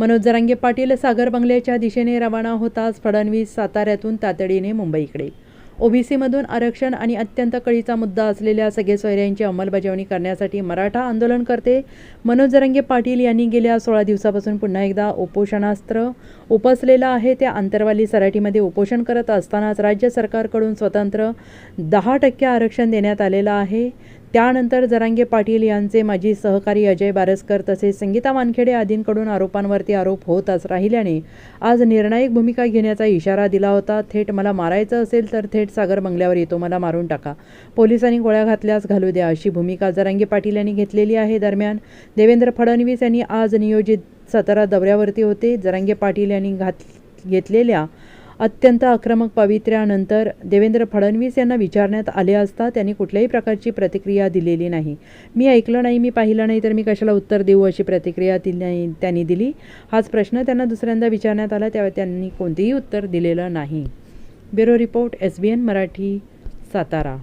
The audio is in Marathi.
मनोज जरांगे पाटील सागर बंगल्याच्या दिशेने रवाना होताच फडणवीस साताऱ्यातून तातडीने मुंबईकडे. ओबीसीमधून आरक्षण आणि अत्यंत कळीचा मुद्दा असलेल्या सगळे सोयऱ्यांची अंमलबजावणी करण्यासाठी मराठा आंदोलनकर्ते मनोज जरांगे पाटील यांनी गेल्या सोळा दिवसापासून पुन्हा एकदा उपोषणास्त्र उपसलेलं आहे. त्या आंतरवाली सराठीमध्ये उपोषण करत असतानाच राज्य सरकारकडून स्वतंत्र दहा टक्के आरक्षण देण्यात आलेलं आहे. त्यानंतर जरांगे पाटील यांचे माजी सहकारी अजय बारसकर तसेच संगीता वानखेडे आदींकडून आरोपांवरती आरोप होतच राहिल्याने आज निर्णायक भूमिका घेण्याचा इशारा दिला होता. थेट मला मारायचं असेल तर थेट सागर बंगल्यावर येतो मला मारून टाका. पोलिसांनी गोळ्या घातल्यास घालू द्या अशी भूमिका जरांगे पाटील यांनी घेतलेली आहे. दरम्यान देवेंद्र फडणवीस यांनी आज नियोजित सातारा दौऱ्यावरती होते. जरांगे पाटील यांनी घात घेतलेल्या अत्यंत आक्रमक पवित्र्यानंतर देवेंद्र फडणवीस यांना विचारण्यात आले असता त्यांनी कुठल्याही प्रकारची प्रतिक्रिया दिलेली नाही. मी ऐकलं नाही मी पाहिलं नाही तर मी कशाला उत्तर देऊ अशी प्रतिक्रिया तिने त्यांनी दिली. हाच प्रश्न त्यांना दुसऱ्यांदा विचारण्यात आला त्यावेळी त्यांनी कोणतेही उत्तर दिलेलं नाही. Bureau report S B N Marathi Satara.